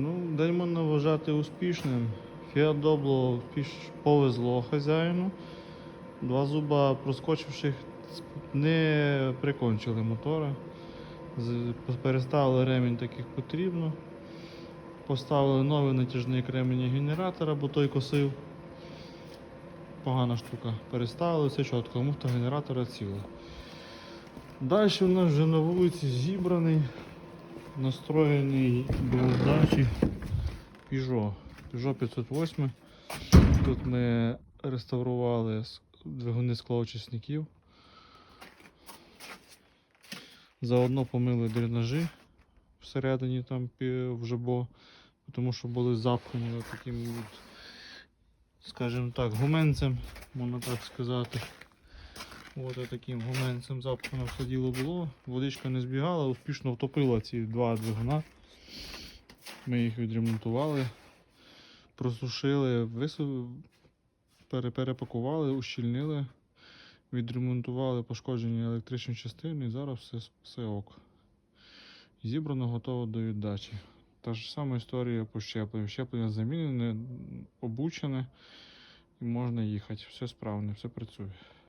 Ну, день можна вважати успішним. Фіат Добло повезло хазяїну. Два зуба, проскочивши, не прикончили мотора. Переставили ремінь так як потрібно. Поставили новий натяжний кремінь генератора, бо той косив. Погана штука. Переставили все чітко, муфта генератора ціла. Далі у нас вже на вулиці зібраний, настроєний до здачі Peugeot. Peugeot 508. Тут ми реставрували двигуни склоочисників. Заодно помили дренажі всередині там в жабо, тому що були запхані таким, скажімо так, гуменцем, можна так сказати. От таким гуменцем запхано все діло було. Водичка не збігала, успішно втопила ці два двигуна. Ми їх відремонтували, просушили, перепакували, ущільнили, відремонтували пошкоджені електричні частини і зараз все, все ок. Зібрано, готово до віддачі. Та ж сама історія по щепленню. Щеплення замінене, обучене і можна їхати. Все справне, все працює.